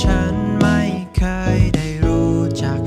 ฉันไม่เคยได้รู้จัก